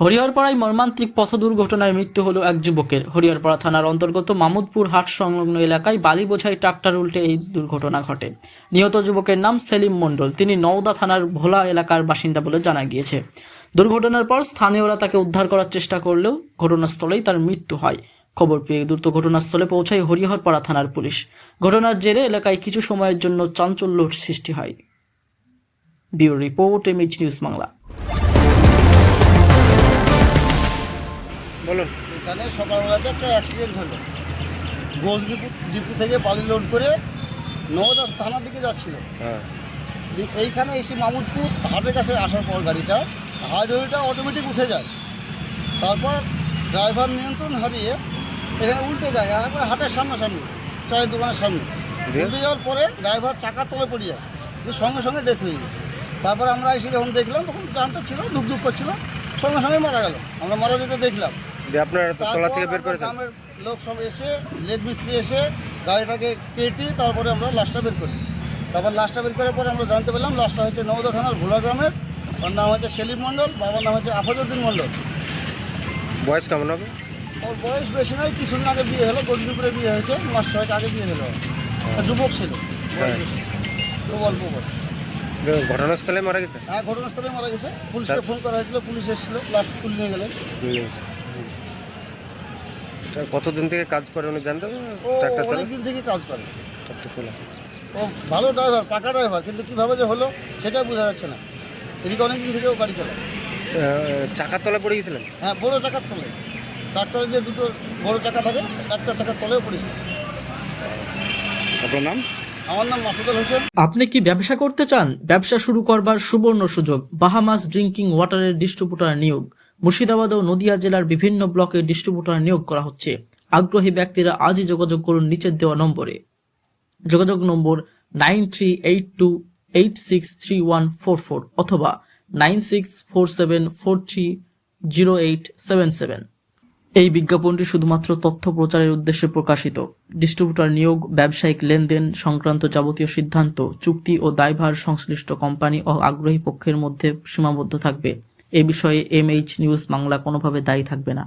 হরিহরপাড়ায় মর্মান্তিক পথ দুর্ঘটনায় মৃত্যু হলো এক যুবকের। হরিহরপাড়া থানার অন্তর্গত মামুদপুর হাট সংলগ্ন এলাকায় বালি বোঝাই ট্রাক্টর উল্টে এই দুর্ঘটনা ঘটে। নিহত যুবকের নাম সেলিম মণ্ডল। তিনি নওদা থানার ভোলা এলাকার বাসিন্দা বলে জানা গিয়েছে। দুর্ঘটনার পর স্থানীয়রা তাকে উদ্ধার করার চেষ্টা করলেও ঘটনাস্থলেই তার মৃত্যু হয়। খবর পেয়ে দ্রুত ঘটনাস্থলে পৌঁছায় হরিহরপাড়া থানার পুলিশ। ঘটনার জেরে এলাকায় কিছু সময়ের জন্য চাঞ্চল্য সৃষ্টি হয়। Bureau report, MH news Bangla. বলুন। এখানে সকালবেলাতে একটা অ্যাক্সিডেন্ট হলো। গোজ ডিপু ডিপু থেকে বালি লোড করে নওদা থানার দিকে যাচ্ছিল। হ্যাঁ। এইখানে এসে মামুদপুর হাটের কাছে আসার পর গাড়িটা হাইড্রোলিটা অটোমেটিক উঠে যায়। তারপর ড্রাইভার নিয়ন্ত্রণ হারিয়ে এখানে উল্টে যায় একবার হাটের সামনাসামনি চায়ের দোকানের সামনে? উল্টে যাওয়ার পরে ড্রাইভার চাকার তলে পড়ে যায় সঙ্গে সঙ্গে ডেথ হয়ে গেছে। তারপর আমরা এসে যখন দেখলাম তখন জানটা ছিল ধুক ধুক করছিল সঙ্গে সঙ্গে মারা গেল। আমরা মারা যেতে দেখলাম। আপনারা তলা থেকে বের তারপর করেছেন গ্রামের লোক সব এসে মিস্ত্রি এসে গাড়িটাকে কেটে তারপরে আমরা লাশটা বের করি। তারপর লাশটা বের করার পরে আমরা জানতে পারলাম লাশটা হচ্ছে নওদা থানার ভোলা গ্রামের। ওর নাম হচ্ছে সেলিম মণ্ডল বাবার নাম হচ্ছে আফাজউদ্দিন মণ্ডল। বয়স কেমন হবে? ওর বয়স বেশি নয় কিছুদিন আগে বিয়ে হলো গজনীপুরে বিয়ে হয়েছে মাস ছয়েক আগে বিয়ে হলো। যুবক ছিল হ্যাঁ। খুব অল্প বয়স। ঘটনাস্থলে মারা গেছে? হ্যাঁ ঘটনাস্থলে মারা গেছে। পুলিশকে। ফোন করা হয়েছিল পুলিশ এসেছিল লাশ তুলে নিয়ে গেলেন। কতদিন থেকে কাজ করে উনি জানতে ট্রাক্টর চালা থেকে কাজ করে। ট্রাক্টর চালা ও ভালো ড্রাইভার পাকা ড্রাইভার কিন্তু কীভাবে যে হলো সেটাই বোঝা যাচ্ছে না। এদিকে অনেকদিন থেকেও গাড়ি চালায়। চাকার তলায় পড়ে গেছিলেন? হ্যাঁ বড় চাকার তলে। ট্রাক্টরে যে দুটো বড় চাকা থাকে একটা চাকার তলেও পড়েছে। আপনার নাম? আমার নাম মাসুদুল হোসেন। আপনি কি ব্যবসা করতে চান? ব্যবসা শুরু করবার সুবর্ণ সুযোগ বাহামাস ড্রিঙ্কিং ওয়াটারের ডিস্ট্রিবিউটর নিয়োগ। মুর্শিদাবাদ ও নদিয়া জেলার বিভিন্ন ব্লকে ডিস্ট্রিবিউটর নিয়োগ করা হচ্ছে। আগ্রহী ব্যক্তিরা আজই যোগাযোগ করুন নিচের দেওয়া নম্বরে। যোগাযোগ নম্বর nine three eight two eight six three one four four অথবা nine six four seven four three zero eight seven seven. এই বিজ্ঞাপনটি শুধুমাত্র তথ্য প্রচারের উদ্দেশ্যে প্রকাশিত। ডিস্ট্রিবিউটর নিয়োগ, ব্যবসায়িক লেনদেন সংক্রান্ত যাবতীয় সিদ্ধান্ত, চুক্তি ও দায়ভার সংশ্লিষ্ট কোম্পানি ও আগ্রহী পক্ষের মধ্যে সীমাবদ্ধ থাকবে। এ বিষয়ে এমএইচ নিউজ বাংলা কোনোভাবে দায়ী থাকবে না।